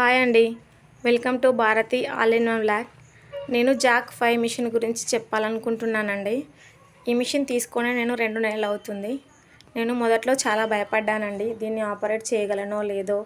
Hi అండి. Welcome to Bharati all in one block నేను Jack five machine గురించి చెప్పాలనుకుంటున్నానండి. ఈ మిషన్ తీసుకొని నేను రెండు నెలలు అవుతుంది. నేను మొదట్లో చాలా భయపడ్డానండి. దీన్ని ఆపరేట్ చేయగలనో లేదో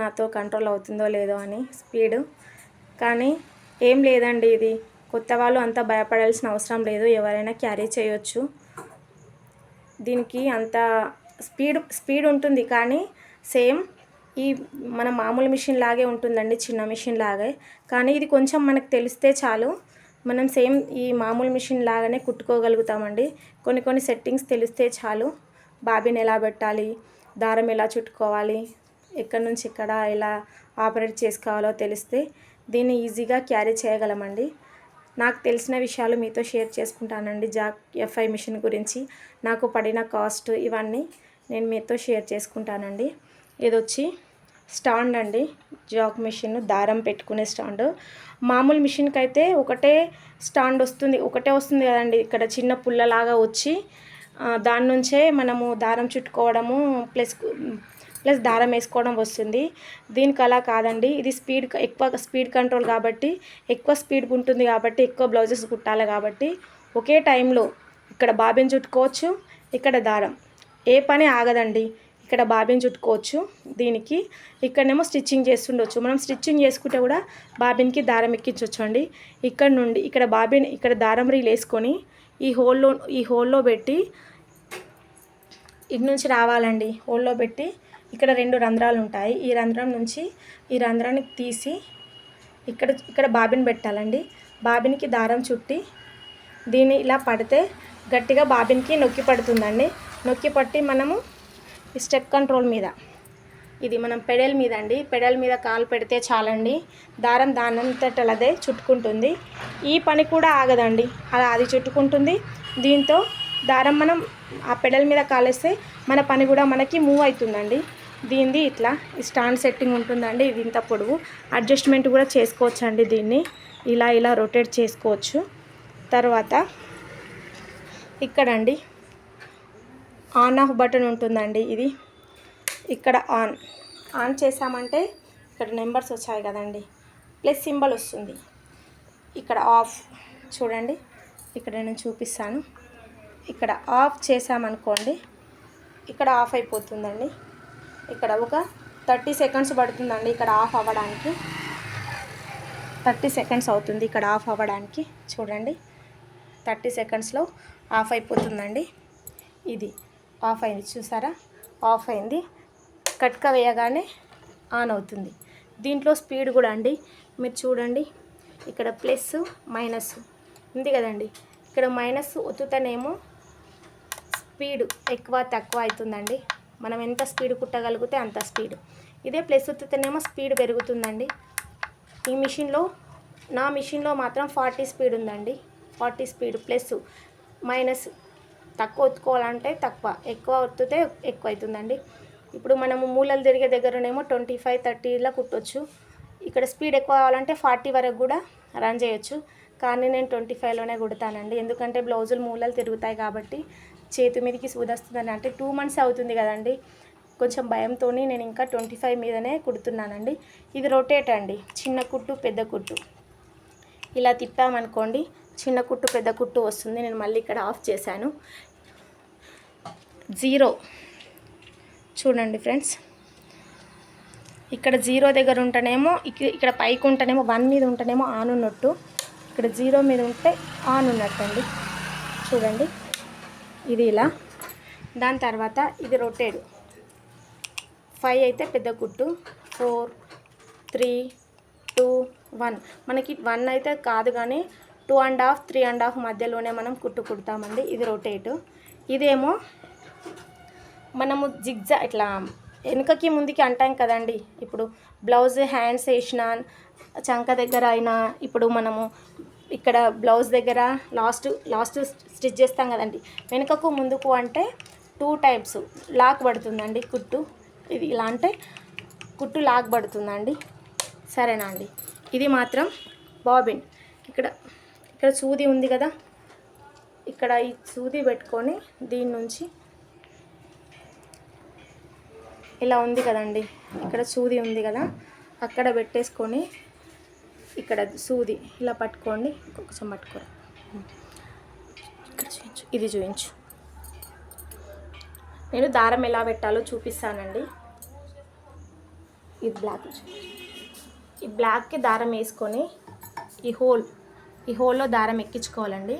నాతో కంట్రోల్ అవుతుందో లేదో అని స్పీడ్. కానీ ఏం లేదండి ఇది. కొత్త వాళ్ళు అంత భయపడాల్సిన అవసరం లేదు. ఎవరైనా క్యారీ చేయొచ్చు. దీనికి అంత స్పీడ్ స్పీడ్ ఉంటుంది. కానీ సేమ్ ఈ మన మామూలు మిషన్ లాగే ఉంటుందండి చిన్న మిషన్ లాగే. కానీ ఇది కొంచెం మనకు తెలిస్తే చాలు. మనం సేమ్ ఈ మామూలు మిషన్ లాగానే కుట్టుకోగలుగుతామండి. కొన్ని కొన్ని సెట్టింగ్స్ తెలిస్తే చాలు. బాబీని ఎలా పెట్టాలి? దారం ఎలా చుట్టుకోవాలి? ఎక్కడి నుంచి ఎక్కడ ఎలా ఆపరేట్ చేసుకోవాలో తెలిస్తే దీన్ని ఈజీగా క్యారీ చేయగలమండి. నాకు తెలిసిన విషయాలు మీతో షేర్ చేసుకుంటానండి. జాక్ ఎఫ్ఐ మిషన్ గురించి నాకు పడిన కాస్ట్ ఇవన్నీ నేను మీతో షేర్ చేసుకుంటానండి. ఇది వచ్చి స్టాండ్ అండి. జాక్ మిషన్ దారం పెట్టుకునే స్టాండ్. మామూలు మిషన్కి అయితే ఒకటే స్టాండ్ వస్తుంది ఒకటే వస్తుంది కదండి. ఇక్కడ చిన్న పుల్లలాగా వచ్చి దాని నుంచే మనము దారం చుట్టుకోవడము ప్లస్ ప్లస్ దారం వేసుకోవడం వస్తుంది. దీనికి అలా కాదండి. ఇది స్పీడ్ ఎక్కువ స్పీడ్ కంట్రోల్ కాబట్టి ఎక్కువ స్పీడ్ ఉంటుంది కాబట్టి ఎక్కువ బ్లౌజెస్ కుట్టాలి కాబట్టి ఒకే టైంలో ఇక్కడ బాబిన్ చుట్టుకోవచ్చు ఇక్కడ దారం. ఏ పని ఆగదండి. ఇక్కడ బాబిన్ చుట్టుకోవచ్చు. దీనికి ఇక్కడనేమో స్టిచ్చింగ్ చేస్తుండొచ్చు. మనం స్టిచ్చింగ్ చేసుకుంటే కూడా బాబిన్కి దారం ఎక్కించవచ్చు అండి. ఇక్కడ నుండి ఇక్కడ బాబిన్ ఇక్కడ దారం రీల్ వేసుకొని ఈ హోల్లో ఈ హోల్లో పెట్టి ఇటు నుంచి రావాలండి. హోల్లో పెట్టి ఇక్కడ రెండు రంధ్రాలు ఉంటాయి. ఈ రంధ్రం నుంచి ఈ రంధ్రాన్ని తీసి ఇక్కడ ఇక్కడ బాబిన్ పెట్టాలండి. బాబిన్కి దారం చుట్టి దీన్ని ఇలా పడితే గట్టిగా బాబిన్కి నొక్కి పడుతుందండి. నొక్కి పట్టి మనము ఈ స్టెప్ కంట్రోల్ మీద. ఇది మనం పెడల్ మీద అండి. పెడల్ మీద కాలు పెడితే చాలండి. దారం దానంతటలదే చుట్టుకుంటుంది. ఈ పని కూడా ఆగదండి. అలా అది చుట్టుకుంటుంది. దీంతో దారం మనం ఆ పెడల్ మీద కాలేస్తే మన పని కూడా మనకి మూవ్ అవుతుందండి దీనిది ఇట్లా స్టాండ్ సెట్టింగ్ ఉంటుందండి. ఇది ఇంత పొడవు అడ్జస్ట్మెంట్ కూడా చేసుకోవచ్చు అండి దీన్ని. ఇలా ఇలా రొటేట్ చేసుకోవచ్చు. తర్వాత ఇక్కడండి. ఆన్ ఆఫ్ బటన్ ఉంటుందండి ఇది. ఇక్కడ ఆన్. ఆన్ చేసామంటే ఇక్కడ నెంబర్స్ వచ్చాయి కదండి. ప్లస్ సింబల్ వస్తుంది. ఇక్కడ ఆఫ్. చూడండి. ఇక్కడ నేను చూపిస్తాను. ఇక్కడ ఆఫ్ చేసామనుకోండి ఇక్కడ ఆఫ్ అయిపోతుందండి. ఇక్కడ ఒక థర్టీ సెకండ్స్ పడుతుందండి ఇక్కడ ఆఫ్ అవ్వడానికి. థర్టీ సెకండ్స్ అవుతుంది ఇక్కడ ఆఫ్ అవ్వడానికి. చూడండి. థర్టీ సెకండ్స్లో ఆఫ్ అయిపోతుందండి. ఇది. ఆఫ్ అయింది. చూసారా? ఆఫ్ అయింది. కట్క వేయగానే ఆన్ అవుతుంది. దీంట్లో స్పీడ్ కూడా అండి. మీరు చూడండి. ఇక్కడ ప్లస్ మైనస్ ఉంది కదండి. ఇక్కడ మైనస్ ఒత్తుతనేమో స్పీడ్ ఎక్కువ తక్కువ అవుతుందండి. మనం ఎంత స్పీడ్ కుట్టగలిగితే అంత స్పీడ్. ఇదే ప్లస్ ఒత్తుతనేమో స్పీడ్ పెరుగుతుందండి. ఈ మిషన్లో నా మిషన్లో మాత్రం ఫార్టీ స్పీడ్ ఉందండి. ఫార్టీ స్పీడ్ ప్లస్ మైనస్ తక్కువ ఒత్తుకోవాలంటే తక్కువ. ఎక్కువ ఒత్తితే ఎక్కువ అవుతుందండి ఇప్పుడు మనము మూలలు తిరిగే దగ్గరనేమో ట్వంటీ ఫైవ్ థర్టీలా కుట్టొచ్చు. ఇక్కడ స్పీడ్ ఎక్కువ కావాలంటే ఫార్టీ వరకు కూడా రన్ చేయొచ్చు. కానీ నేను ట్వంటీ ఫైవ్లోనే కుడతానండి. ఎందుకంటే బ్లౌజులు మూలలు తిరుగుతాయి కాబట్టి చేతి మీదకి సూదొస్తుందని. అంటే టూ మంత్స్ అవుతుంది కదండి. కొంచెం భయంతో నేను ఇంకా ట్వంటీ ఫైవ్ మీదనే కుడుతున్నానండి. ఇది రొటేట్ అండి. చిన్న కుట్టు పెద్ద కుట్టు. ఇలా తిప్పామనుకోండి చిన్న కుట్టు పెద్ద కుట్టు వస్తుంది. నేను మళ్ళీ ఇక్కడ ఆఫ్ చేశాను. జీరో. చూడండి ఫ్రెండ్స్. ఇక్కడ జీరో దగ్గర ఉంటేనేమో ఇక్కడ పైకి ఉంటేనేమో వన్ మీద ఉంటేనేమో ఆన్ ఉన్నట్టు ఇక్కడ జీరో మీద ఉంటే ఆన్ ఉన్నట్టు అండి చూడండి. ఇది ఇలా. దాని తర్వాత ఇది రొటేడ్. ఫైవ్ అయితే పెద్ద కుట్టు. Four three two one. మనకి వన్ అయితే కాదు కానీ two and half three and half మధ్యలోనే మనం కుట్టు కుడతామండి. ఇది రొటేటు. ఇదేమో మనము జిగ్జా ఇట్లా వెనుకకి ముందుకి అంటాం కదండి. ఇప్పుడు బ్లౌజ్ హ్యాండ్స్ వేసిన చంక దగ్గర అయినా ఇప్పుడు మనము ఇక్కడ బ్లౌజ్ దగ్గర లాస్ట్ లాస్ట్ స్టిచ్ చేస్తాం కదండి. వెనుకకు ముందుకు అంటే టూ టైప్స్ లాక్ పడుతుందండి కుట్టు. ఇది ఇలా అంటే కుట్టు లాక్ పడుతుందండి. సరేనా అండి? ఇది మాత్రం బాబిన్. ఇక్కడ ఇక్కడ సూది ఉంది కదా. ఇక్కడ ఈ సూది పెట్టుకొని దీని నుంచి ఇలా ఉంది కదండి. ఇక్కడ సూది ఉంది కదా. అక్కడ పెట్టేసుకొని ఇక్కడ సూది ఇలా పట్టుకోండి. కొంచెం పట్టుకోరు ఇక్కడ చూపించు. ఇది చూపించు. నేను దారం ఎలా పెట్టాలో చూపిస్తానండి. ఇది బ్లాక్ ఈ బ్లాక్కి దారం వేసుకొని ఈ హోల్ ఈ హోల్లో దారం ఎక్కించుకోవాలండి.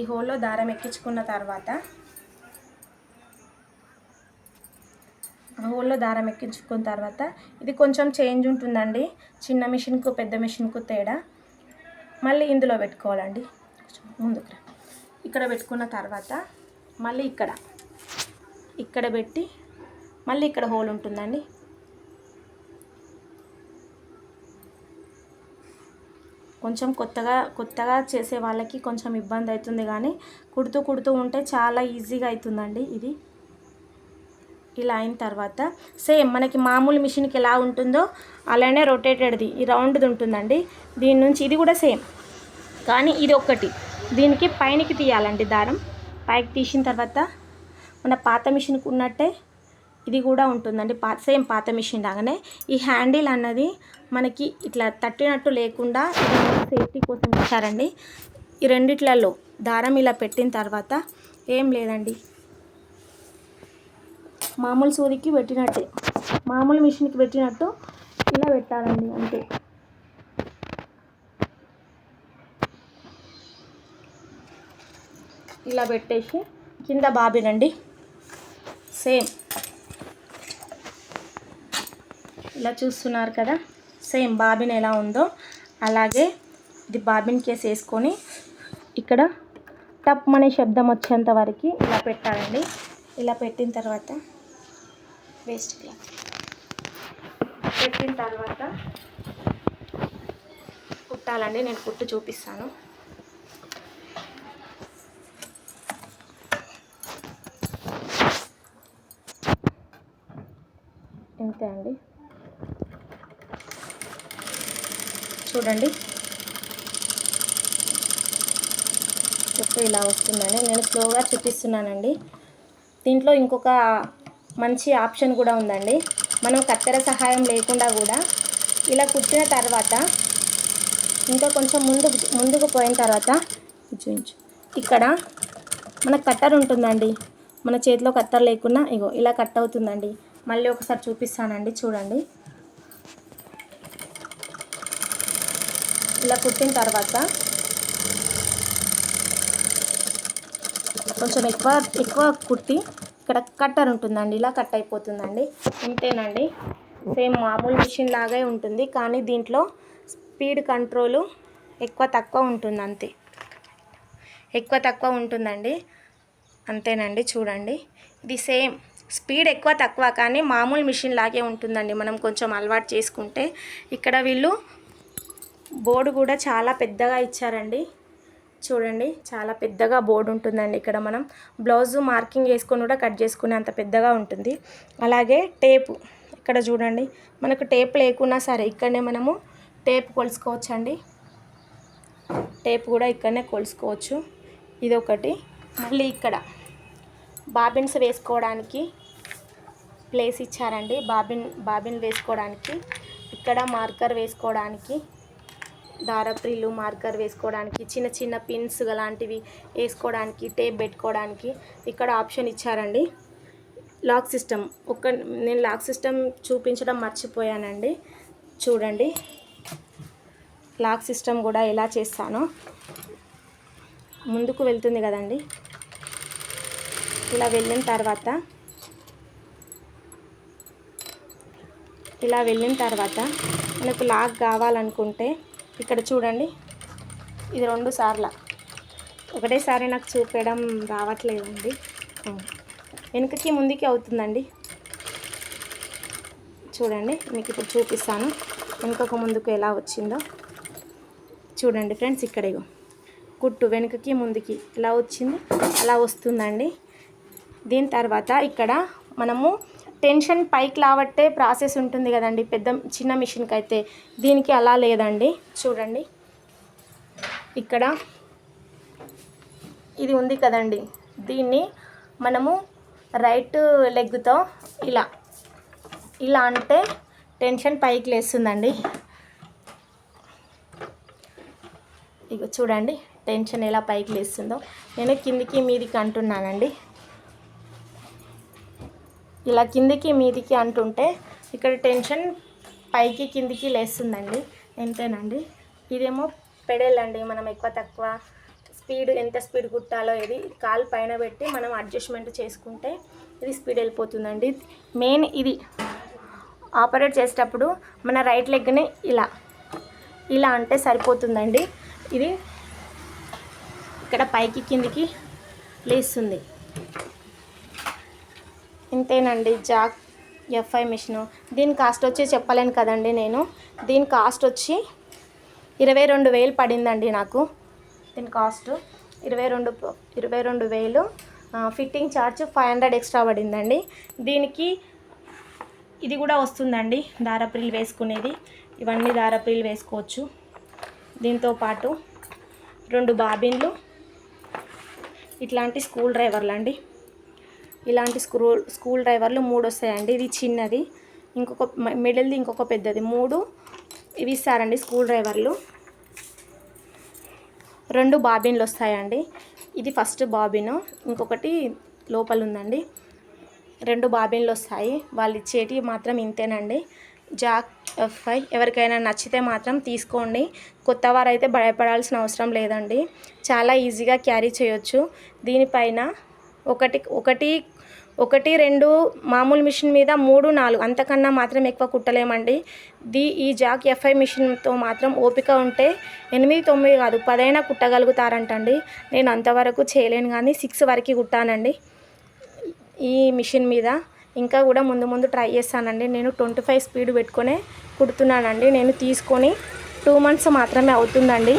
ఈ హోల్లో దారం ఎక్కించుకున్న తర్వాత ఆ హోల్లో దారం ఎక్కించుకున్న తర్వాత ఇది కొంచెం చేంజ్ ఉంటుందండి. చిన్న మిషన్కు పెద్ద మిషన్కు తేడా. మళ్ళీ ఇందులో పెట్టుకోవాలండి. ముందుకు ఇక్కడ పెట్టుకున్న తర్వాత మళ్ళీ ఇక్కడ. ఇక్కడ పెట్టి మళ్ళీ ఇక్కడ హోల్ ఉంటుందండి. కొంచెం కొత్తగా కొత్తగా చేసే వాళ్ళకి కొంచెం ఇబ్బంది అవుతుంది కానీ కుడుతూ కుడుతూ ఉంటే చాలా ఈజీగా అవుతుందండి ఇది. ఇలా అయిన తర్వాత సేమ్ మనకి మామూలు మిషన్కి ఎలా ఉంటుందో అలానే రొటేటెడ్ది ఈ రౌండ్ది ఉంటుందండి. దీని నుంచి ఇది కూడా సేమ్. కానీ ఇది ఒక్కటి. దీనికి పైనకి తీయాలండి దారం. పైకి తీసిన తర్వాత మన పాత మిషన్కి ఉన్నట్టే ఇది కూడా ఉంటుందండి. పా సేమ్ పాత మిషన్ లాగానే. ఈ హ్యాండిల్ అన్నది మనకి ఇట్లా తట్టినట్టు లేకుండా సేఫ్టీ కోసం ఇచ్చారండి. ఈ రెండిట్లలో దారం ఇలా పెట్టిన తర్వాత ఏం లేదండి. మామూలు సూదికి పెట్టినట్టే. మామూలు మిషన్కి పెట్టినట్టు ఇలా పెట్టాలండి అంతే. ఇలా పెట్టేసి కింద బాబినండి. సేమ్. ఇలా చూస్తున్నారు కదా. సేమ్ బాబిన్ ఎలా ఉందో. అలాగే ఇది బాబిన్ కేసు వేసుకొని ఇక్కడ టప్ అనే శబ్దం వచ్చేంత వరకు ఇలా పెట్టాలండి. ఇలా పెట్టిన తర్వాత వేస్ట్ క్లాత్. పెట్టిన తర్వాత కుట్టాలండి. నేను కుట్టు చూపిస్తాను. ఇంతే అండి. చూడండి. కుట్టు ఇలా వస్తుందని నేను స్లోగా చూపిస్తున్నానండి. దీంట్లో ఇంకొక మంచి ఆప్షన్ కూడా ఉందండి. మనం కత్తెర సహాయం లేకుండా కూడా ఇలా కుట్టిన తర్వాత ఇంకా కొంచెం ముందు ముందుకు పోయిన తర్వాత చూపించు ఇక్కడ మన కట్టర్ ఉంటుందండి. మన చేతిలో కత్తర్ లేకున్నా ఇగో ఇలా కట్ అవుతుందండి. మళ్ళీ ఒకసారి చూపిస్తానండి చూడండి. ఇలా కుట్టిన తర్వాత కొంచెం ఎక్కువ ఎక్కువ కుట్టి ఇక్కడ కట్టర్ ఉంటుందండి ఇలా కట్ అయిపోతుందండి. ఇంతేనండి. సేమ్ మామూలు మిషన్ లాగే ఉంటుంది కానీ దీంట్లో స్పీడ్ కంట్రోలు ఎక్కువ తక్కువ ఉంటుంది అంతే ఎక్కువ తక్కువ ఉంటుందండి. అంతేనండి చూడండి. ఇది సేమ్ స్పీడ్ ఎక్కువ తక్కువ కానీ మామూలు మిషన్ లాగే ఉంటుందండి. మనం కొంచెం అలవాటు చేసుకుంటే ఇక్కడ వీళ్ళు బోర్డు కూడా చాలా పెద్దగా ఇచ్చారండి. చూడండి చాలా పెద్దగా బోర్డు ఉంటుందండి. ఇక్కడ మనం బ్లౌజ్ మార్కింగ్ వేసుకొని కూడా కట్ చేసుకునే అంత పెద్దగా ఉంటుంది. అలాగే టేపు ఇక్కడ చూడండి మనకు టేప్ లేకున్నా సరే ఇక్కడనే మనము టేప్ కొలుసుకోవచ్చండి. టేప్ కూడా ఇక్కడనే కొలుసుకోవచ్చు. ఇది ఒకటి మళ్ళీ ఇక్కడ బాబిన్స్ వేసుకోవడానికి ప్లేస్ ఇచ్చారండి. బాబిన్ బాబిన్ వేసుకోవడానికి ఇక్కడ మార్కర్ వేసుకోవడానికి దారప్రిల్లు మార్కర్ వేసుకోవడానికి చిన్న చిన్న పిన్స్ లాంటివి వేసుకోవడానికి టేప్ పెట్టుకోవడానికి ఇక్కడ ఆప్షన్ ఇచ్చారండి. Lock system. ఒక నేను లాక్ సిస్టమ్ చూపించడం మర్చిపోయానండి. చూడండి. లాక్ సిస్టమ్ కూడా ఎలా చేస్తానో. ముందుకు వెళ్తుంది కదండి. ఇలా వెళ్ళిన తర్వాత ఇలా వెళ్ళిన తర్వాత మనకు లాక్ కావాలనుకుంటే ఇక్కడ చూడండి. ఇది రెండు సార్ల. ఒకటేసారి నాకు చూపించడం రావట్లేదండి. వెనుకకి ముందుకి అవుతుందండి. చూడండి మీకు ఇప్పుడు చూపిస్తాను. వెనుకకు ముందుకు ఎలా వచ్చిందో. చూడండి ఫ్రెండ్స్ ఇక్కడ ఇగో. కుట్టు వెనుకకి ముందుకి ఎలా వచ్చింది? అలా వస్తుందండి. దీని తర్వాత ఇక్కడ మనము టెన్షన్ పైకి లావట్టే ప్రాసెస్ ఉంటుంది కదండి పెద్ద చిన్న మిషన్కి అయితే దీనికి అలా లేదండి. చూడండి. ఇక్కడ ఇది ఉంది కదండి. దీన్ని మనము రైట్ లెగ్తో ఇలా ఇలా అంటే టెన్షన్ పైకి లేస్తుందండి. ఇక చూడండి టెన్షన్ ఎలా పైకి లేస్తుందో. నేను కిందికి మీదికి అంటున్నానండి. ఇలా కిందికి మీదికి అంటుంటే ఇక్కడ టెన్షన్ పైకి కిందికి లేస్తుందండి. ఎంతేనండి? ఇదేమో పెడల్ అండి. మనం ఎక్కువ తక్కువ స్పీడ్ ఎంత స్పీడ్ కుట్టాలో ఇది కాలు పైన పెట్టి మనం అడ్జస్ట్మెంట్ చేసుకుంటే ఇది స్పీడ్ వెళ్ళిపోతుందండి. మెయిన్ ఇది ఆపరేట్ చేసేటప్పుడు మన రైట్ లెగ్ని ఇలా ఇలా అంటే సరిపోతుందండి. ఇది ఇక్కడ పైకి కిందికి లేస్తుంది. ఇంతేనండి జాక్ ఎఫ్ఐ మిషన్. దీని కాస్ట్ వచ్చి చెప్పలేను కదండి నేను. దీని కాస్ట్ వచ్చి ఇరవై రెండు వేలు పడిందండి నాకు. దీని కాస్ట్ ఇరవై రెండు ఇరవై రెండు వేలు fitting charge five hundred extra పడిందండి. దీనికి ఇది కూడా వస్తుందండి దారప్రిల్ వేసుకునేది. ఇవన్నీ దారప్రిల్ వేసుకోవచ్చు. దీంతో పాటు రెండు బాబిన్లు ఇట్లాంటి స్కూల్ డ్రైవర్లు అండి ఇలాంటి స్క్రూ స్కూల్ డ్రైవర్లు మూడు వస్తాయండి ఇది చిన్నది ఇంకొక మిడిల్ది ఇంకొక పెద్దది. మూడు ఇవి ఇస్తారండి స్కూల్ డ్రైవర్లు. రెండు బాబిన్లు వస్తాయండి. ఇది ఫస్ట్ బాబిన్ ఇంకొకటి లోపల ఉందండి రెండు బాబిన్లు వస్తాయి. వాళ్ళు ఇచ్చేటి మాత్రం ఇంతేనండి. జాక్ ఎఫ్ఐ ఎవరికైనా నచ్చితే మాత్రం తీసుకోండి. కొత్త వారైతే భయపడాల్సిన అవసరం లేదండి. చాలా ఈజీగా క్యారీ చేయొచ్చు. దీనిపైన ఒకటి ఒకటి ఒకటి రెండు మామూలు మిషన్ మీద మూడు నాలుగు. అంతకన్నా మాత్రం ఎక్కువ కుట్టలేమండి. ది ఈ జాక్ ఎఫ్ఐ మిషన్తో మాత్రం ఓపిక ఉంటే ఎనిమిది తొమ్మిది కాదు పదైనా కుట్టగలుగుతారంటండి. నేను అంతవరకు చేయలేను కానీ సిక్స్ వరకు కుట్టానండి. ఈ మిషన్ మీద ఇంకా కూడా ముందు ముందు ట్రై చేస్తానండి. నేను ట్వంటీ ఫైవ్ స్పీడ్ పెట్టుకునే కుడుతున్నానండి. నేను తీసుకొని టూ మంత్స్ మాత్రమే అవుతుందండి.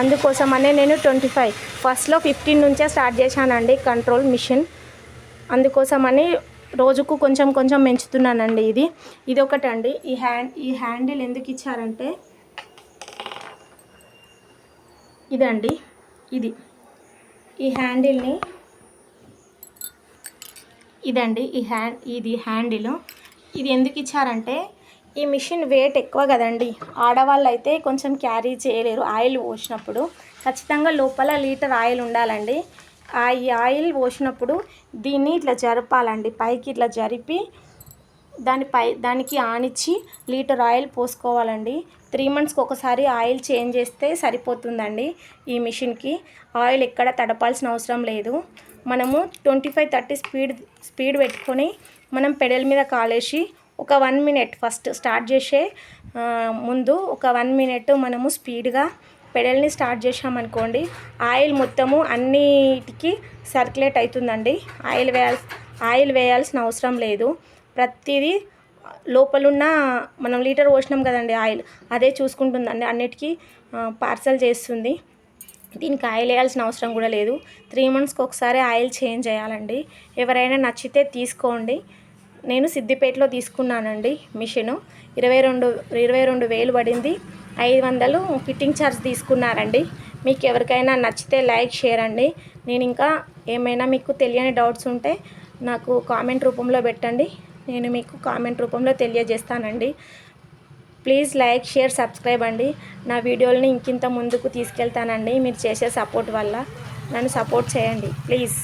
అందుకోసమనే నేను ట్వంటీ ఫైవ్. ఫస్ట్లో ఫిఫ్టీన్ నుంచే స్టార్ట్ చేశానండి కంట్రోల్ మిషన్ అందుకోసమని రోజుకు కొంచెం కొంచెం పెంచుతున్నానండి ఇది. ఇది ఒకటండి ఈ హ్యాండ్ ఈ హ్యాండిల్ ఎందుకు ఇచ్చారంటే ఇదండి. ఇది. ఈ హ్యాండిల్ని ఇదండి. ఈ హ్యాండ్ ఇది హ్యాండిల్ ఇది ఎందుకు ఇచ్చారంటే ఈ మిషన్ వెయిట్ ఎక్కువ కదండి. ఆడవాళ్ళు అయితే కొంచెం క్యారీ చేయలేరు. ఆయిల్ పోసినప్పుడు ఖచ్చితంగా లోపల లీటర్ ఆయిల్ ఉండాలండి. ఆ ఈ ఆయిల్ పోసినప్పుడు దీన్ని ఇట్లా జరపాలండి. పైకి ఇట్లా జరిపి దానిపై దానికి ఆనిచ్చి లీటర్ ఆయిల్ పోసుకోవాలండి. త్రీ మంత్స్కి ఒకసారి ఆయిల్ చేంజ్ చేస్తే సరిపోతుందండి ఈ మిషన్కి. ఆయిల్ ఎక్కడ తడపాల్సిన అవసరం లేదు. మనము twenty five thirty speed speed పెట్టుకొని మనం పెడల్ మీద కాలేసి ఒక వన్ మినిట్ ఫస్ట్ స్టార్ట్ చేసే ముందు ఒక వన్ మినిట్ మనము స్పీడ్గా పెడల్ని స్టార్ట్ చేసామనుకోండి ఆయిల్ మొత్తము అన్నిటికీ సర్క్యులేట్ అవుతుందండి. ఆయిల్ వేయాల్సి ఆయిల్ వేయాల్సిన అవసరం లేదు. ప్రతిదీ లోపలున్న మనం లీటర్ పోసినాం కదండి ఆయిల్ అదే చూసుకుంటుందండి. అన్నిటికీ పార్సల్ చేస్తుంది. దీనికి ఆయిల్ వేయాల్సిన అవసరం కూడా లేదు. త్రీ మంత్స్కి ఒకసారి ఆయిల్ చేంజ్ చేయాలండి. ఎవరైనా నచ్చితే తీసుకోండి. నేను సిద్దిపేటలో తీసుకున్నానండి మిషను. ఇరవై రెండు ఇరవై రెండు వేలు పడింది. ఐదు వందలు ఫిట్టింగ్ ఛార్జ్ తీసుకున్నారండి. మీకు ఎవరికైనా నచ్చితే లైక్ షేర్ అండి నేను ఇంకా ఏమైనా మీకు తెలియని డౌట్స్ ఉంటే నాకు కామెంట్ రూపంలో పెట్టండి. నేను మీకు కామెంట్ రూపంలో తెలియజేస్తానండి. ప్లీజ్ లైక్ షేర్ సబ్స్క్రైబ్ అండి. నా వీడియోలని ఇంకింత ముందుకు తీసుకెళ్తానండి. మీరు చేసే సపోర్ట్ వల్ల నన్ను సపోర్ట్ చేయండి. ప్లీజ్.